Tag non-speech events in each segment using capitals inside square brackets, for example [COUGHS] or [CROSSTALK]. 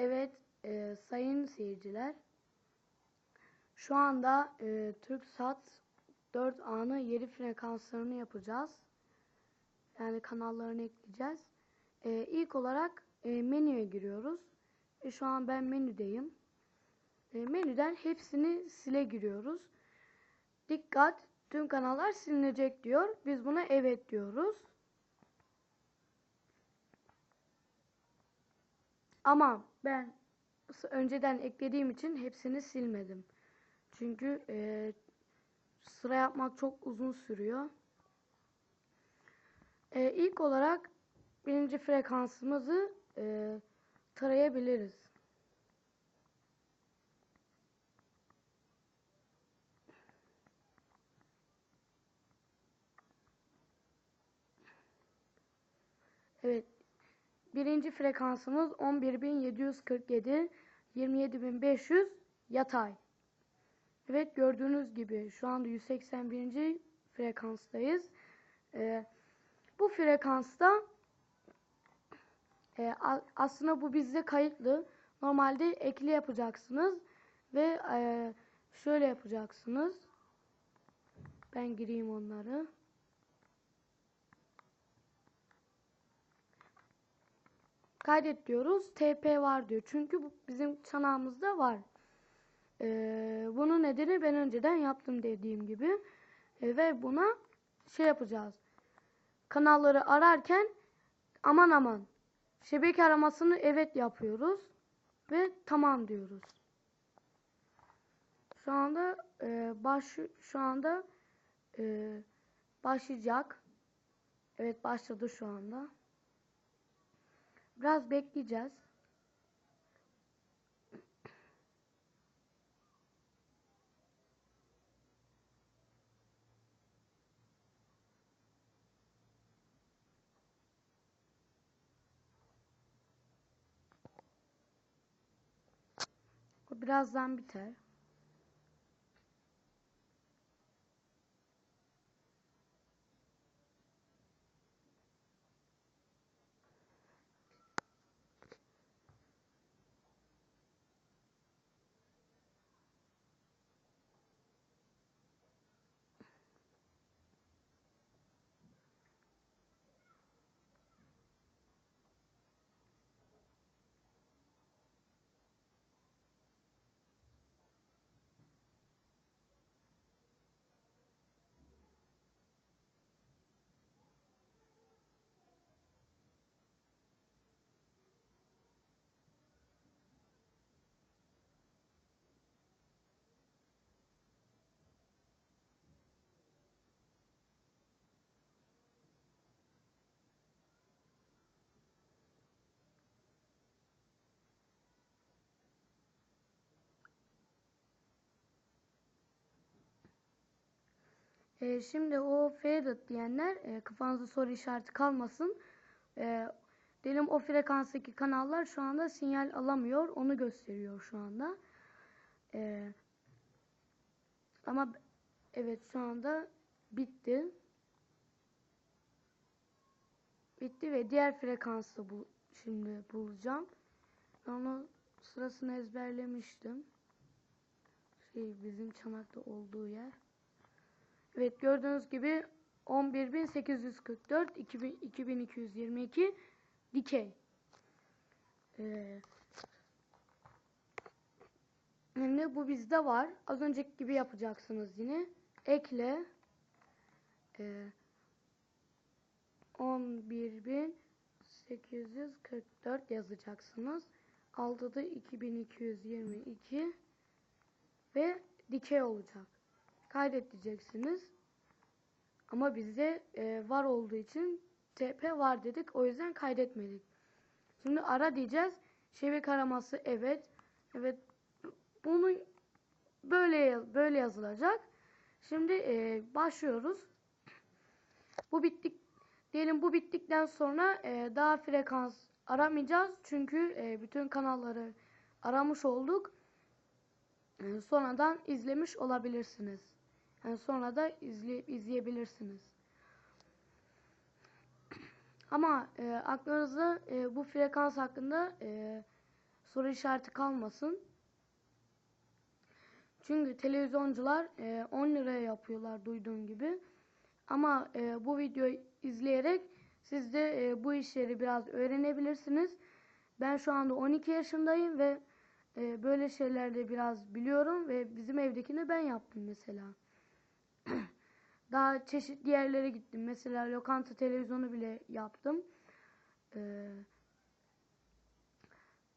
Evet e, sayın seyirciler. Şu anda e, TürkSat 4 anı yeri frekanslarını yapacağız. Yani kanallarını ekleyeceğiz. E, ilk olarak e, menüye giriyoruz. E, şu an ben menüdeyim. E, menüden hepsini sile giriyoruz. Dikkat tüm kanallar silinecek diyor. Biz buna evet diyoruz. Ama ben önceden eklediğim için hepsini silmedim. Çünkü e, sıra yapmak çok uzun sürüyor. E, ilk olarak birinci frekansımızı e, tarayabiliriz. Evet. Birinci frekansımız 11747 27500 yatay. Evet gördüğünüz gibi şu anda 181. frekanstayız. Ee, bu frekansta e, aslında bu bizde kayıtlı. Normalde ekli yapacaksınız ve e, şöyle yapacaksınız. Ben gireyim onları. Kaydet diyoruz. TP var diyor. Çünkü bu bizim çanağımızda var. Ee, bunun nedeni ben önceden yaptım dediğim gibi. Ee, ve buna şey yapacağız. Kanalları ararken aman aman şebeke aramasını evet yapıyoruz ve tamam diyoruz. Şu anda e, baş şu anda e, başlayacak. Evet başladı şu anda. Biraz bekleyeceğiz. O birazdan biter. Ee, şimdi o faded diyenler e, kafanızda soru işareti kalmasın. E, diyelim o frekanstaki kanallar şu anda sinyal alamıyor. Onu gösteriyor şu anda. E, ama evet şu anda bitti. Bitti ve diğer frekansı bu şimdi bulacağım. Onu sırasını ezberlemiştim. Şey bizim çanakta olduğu yer. Evet gördüğünüz gibi 11844 2000 2222 dikey. Ee, şimdi bu bizde var. Az önceki gibi yapacaksınız yine. Ekle e, 11844 yazacaksınız. Altıda 2222 ve dikey olacak kaydet diyeceksiniz. Ama bizde e, var olduğu için TP var dedik. O yüzden kaydetmedik. Şimdi ara diyeceğiz. Şebeke araması evet. Evet. Bunu böyle böyle yazılacak. Şimdi e, başlıyoruz. Bu bittik. Diyelim bu bittikten sonra e, daha frekans aramayacağız. Çünkü e, bütün kanalları aramış olduk. E, sonradan izlemiş olabilirsiniz. Yani sonra da izle, izleyebilirsiniz. Ama e, aklınızda e, bu frekans hakkında e, soru işareti kalmasın. Çünkü televizyoncular e, 10 liraya yapıyorlar duyduğum gibi. Ama e, bu videoyu izleyerek siz de e, bu işleri biraz öğrenebilirsiniz. Ben şu anda 12 yaşındayım ve e, böyle şeylerde biraz biliyorum ve bizim evdekini ben yaptım mesela. Daha çeşitli yerlere gittim. Mesela lokanta televizyonu bile yaptım. Ee,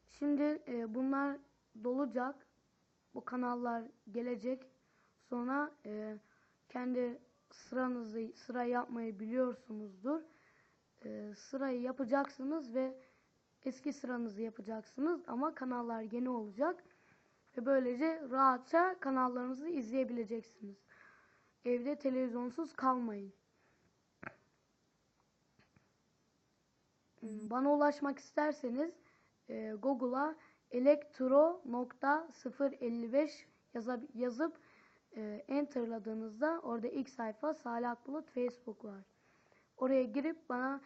şimdi e, bunlar dolacak. Bu kanallar gelecek. Sonra e, kendi sıranızı sıra yapmayı biliyorsunuzdur. E, sırayı yapacaksınız ve eski sıranızı yapacaksınız ama kanallar yeni olacak ve böylece rahatça kanallarınızı izleyebileceksiniz. Evde televizyonsuz kalmayın. Hmm, Bana ulaşmak isterseniz e, Google'a elektro.055 yazab- yazıp e, enterladığınızda orada ilk sayfa Salih Akbulut Facebook var. Oraya girip bana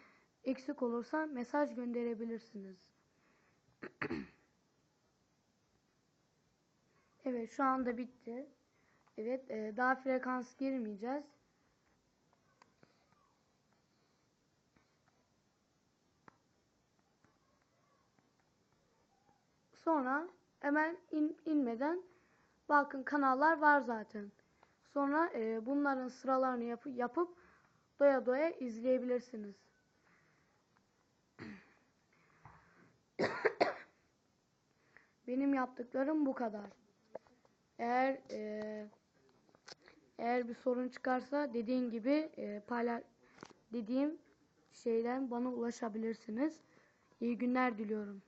eksik olursa mesaj gönderebilirsiniz. [CLEARS THROAT] evet şu anda bitti. Evet e, daha frekans girmeyeceğiz. Sonra hemen in, inmeden bakın kanallar var zaten. Sonra e, bunların sıralarını yapı, yapıp doya doya izleyebilirsiniz. [COUGHS] Benim yaptıklarım bu kadar. Eğer e, eğer bir sorun çıkarsa dediğim gibi e, payla dediğim şeyden bana ulaşabilirsiniz. İyi günler diliyorum.